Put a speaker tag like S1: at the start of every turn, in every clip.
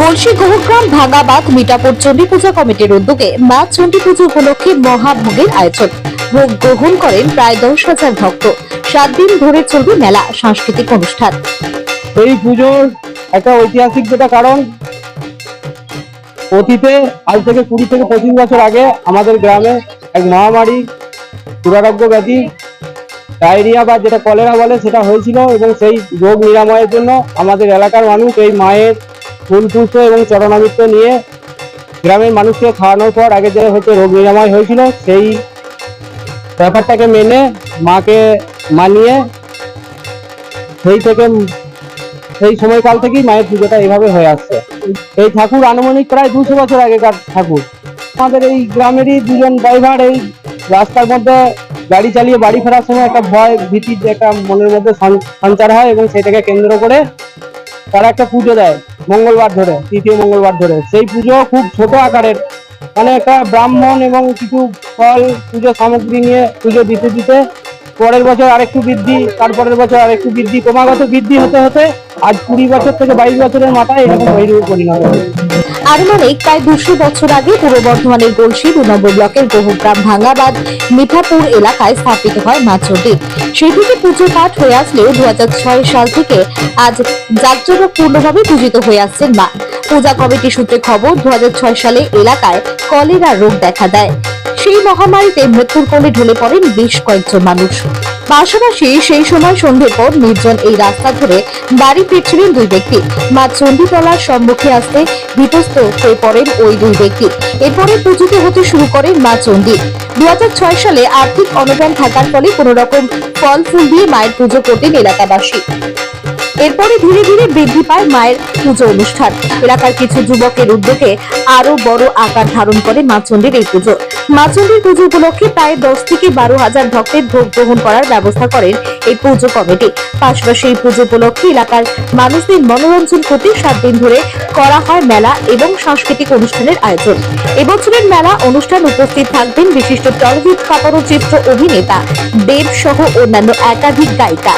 S1: গলসি গোহগ্রাম ভাগাবাদ মিটাপুর চণ্ডী পূজা কমিটির উদ্যোগে মা চণ্ডী পুজো উপলক্ষে মহাভোগের আয়োজন। ভোগ গ্রহণ করেন প্রায় দশ হাজার ভক্ত। সাত দিন ধরে চলবে মেলা, সাংস্কৃতিক অনুষ্ঠান।
S2: এই পুজোর একটা ঐতিহাসিক যেটা কারণ, অতীতে, আজ থেকে কুড়ি থেকে পঁচিশ বছর আগে আমাদের গ্রামে এক মহামারী, দুরারোগ্য ব্যাধি, ডায়রিয়া বা যেটা কলেরা বলে সেটা হয়েছিল এবং সেই রোগ নিরাময়ের জন্য আমাদের এলাকার মানুষ এই মায়ের ফুল পুষ্প এবং চরণামৃত নিয়ে গ্রামের মানুষকে খাওয়ানোর পর আগে যে হচ্ছে রোগ নিরাময় হয়েছিল, সেই ব্যাপারটাকে মেনে মাকে মানিয়ে সেই থেকে, সেই সময়কাল থেকেই মায়ের পুজোটা এইভাবে হয়ে আসছে। এই ঠাকুর আনুমানিক প্রায় দুশো বছর আগেকার ঠাকুর। আমাদের এই গ্রামেরই দুজন ড্রাইভার এই রাস্তার মধ্যে গাড়ি চালিয়ে বাড়ি ফেরার সময় একটা ভয় ভীতির একটা মনের মধ্যে সঞ্চ- সঞ্চার হয় এবং সেটাকে কেন্দ্র করে তারা একটা পুজো দেয়। মঙ্গলবার ধরে, তৃতীয় মঙ্গলবার ধরে। সেই পুজো খুব ছোট আকারের। মানে একটা ব্রাহ্মণ এবং কিছু ফল, পুজো সামগ্রী নিয়ে পুজো দিতে দিতে পরের বছর আরেকটু বৃদ্ধি, তারপরের বছর আরেকটু বৃদ্ধি, ক্রমাগত বৃদ্ধি হতে হতে আজ কুড়ি বছর থেকে বাইশ বছরের মাথায় এরকম বৈরূপ পরিণত হয়েছে।
S1: আনুমানিক প্রায় দুশো বছর আগে পূর্ব বর্ধমানের গলসি দু ব্লকের গোহগ্রাম ভাঙ্গাবাদ, মিঠাপুর এলাকায় স্থাপিত হয় মা চণ্ডী সেই থেকে পুজো পাঠ হয়ে আসলেও দু হাজার ছয় সাল থেকে আজ জাঁকজমকপূর্ণভাবে পূজিত হয়ে আসছেন মা। পূজা কমিটি সূত্রে খবর দু হাজার ছয় সালে এলাকায় কলেরা রোগ দেখা দেয়। সেই মহামারীতে মৃত্যুর কোলে ঢলে পড়েন বেশ কয়েকজন মানুষ। পাশাপাশি সেই সময় সন্ধ্যের পর নির্জন এই রাস্তা ধরে বাড়ি ফিরছিলেন দুই ব্যক্তি। মা চণ্ডীতলার সম্মুখে আসতে বিতস্ত হয়ে পড়েন ওই দুই ব্যক্তি। এরপরে পুজোতে হতে শুরু করেন মা চণ্ডী। দু হাজার ছয় সালে আর্থিক অনটন থাকার ফলে কোন রকম ফল ফুল দিয়ে মায়ের পুজো করতেন এলাকাবাসী। এরপরে ধীরে ধীরে বৃদ্ধি পায় মায়ের পুজো অনুষ্ঠান। এলাকার কিছু যুবকের উদ্যোগে আরও বড় আকার ধারণ করে মা চণ্ডীর এই পুজো। মা চণ্ডীর পুজো উপলক্ষে প্রায় দশ থেকে বারো হাজার ভক্তের ভোগ গ্রহণ করার ব্যবস্থা করেন এই পুজো কমিটি। পাশাপাশি এই পুজো উপলক্ষে এলাকার মানুষদের মনোরঞ্জন করতে সাত দিন ধরে করা হয় মেলা এবং সাংস্কৃতিক অনুষ্ঠানের আয়োজন। এবছরের মেলা অনুষ্ঠান উপস্থিত থাকবেন বিশিষ্ট চলচ্চিত্র চিত্র অভিনেতা, দেব সহ অন্যান্য একাধিক গায়িকা।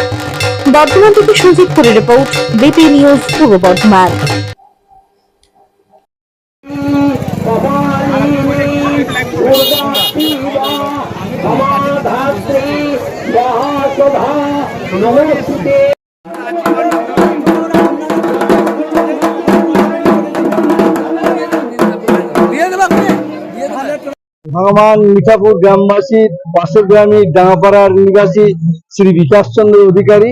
S1: বর্ধমান থেকে সুজিত করে রিপোর্ট বিপি নিউজ পূর্ব বর্ধমান
S2: ভগবান মিঠাপুর গ্রামবাসী পাশের গ্রামী ডাঙ্গাপাড়ার নিবাসী শ্রী বিকাশ চন্দ্র অধিকারী।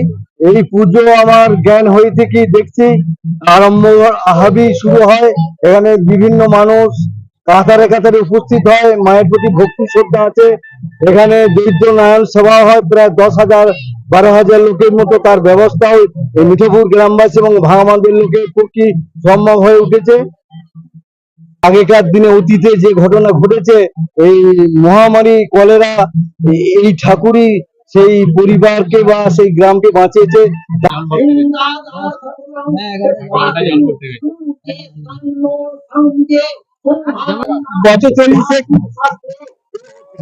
S2: এই পুজো আমার জ্ঞান হয়ে থেকে দেখছি, আরম্ভ আহাবি শুরু হয়। এখানে বিভিন্ন মানুষ কাতারে কাতারে উপস্থিত হয়, মায়ের প্রতি ভক্তি শ্রদ্ধা আছে। এখানে দরিদ্র নারায়ণ সেবা হয়, প্রায় দশ হাজার, বারো হাজার লোকের মতো তার ব্যবস্থা হয় এই মিঠাপুর গ্রামবাসী এবং ভাঙামাদের লোকের পক্ষে সম্ভব হয়ে উঠেছে। আগেকার দিনে অতীতে যে ঘটনা ঘটেছে এই মহামারী কলেরা এই- ঠাকুরই সেই পরিবারকে বা সেই গ্রামকে বাঁচিয়েছে। বছর চল্লিশে।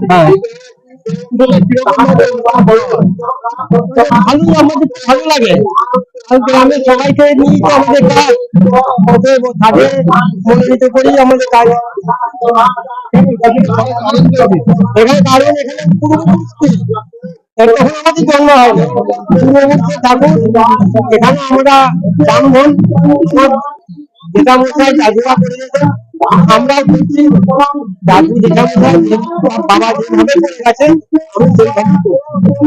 S2: হ্যাঁ ভালো লাগে। এখানে আমরা ব্রাহ্মণ যেটা মশাই দাদুরা করে যেতেন আমরাও করছি দাদু যেটা মশাই বাবা যেভাবে করে গেছেন আমি সেইভাবে করছি।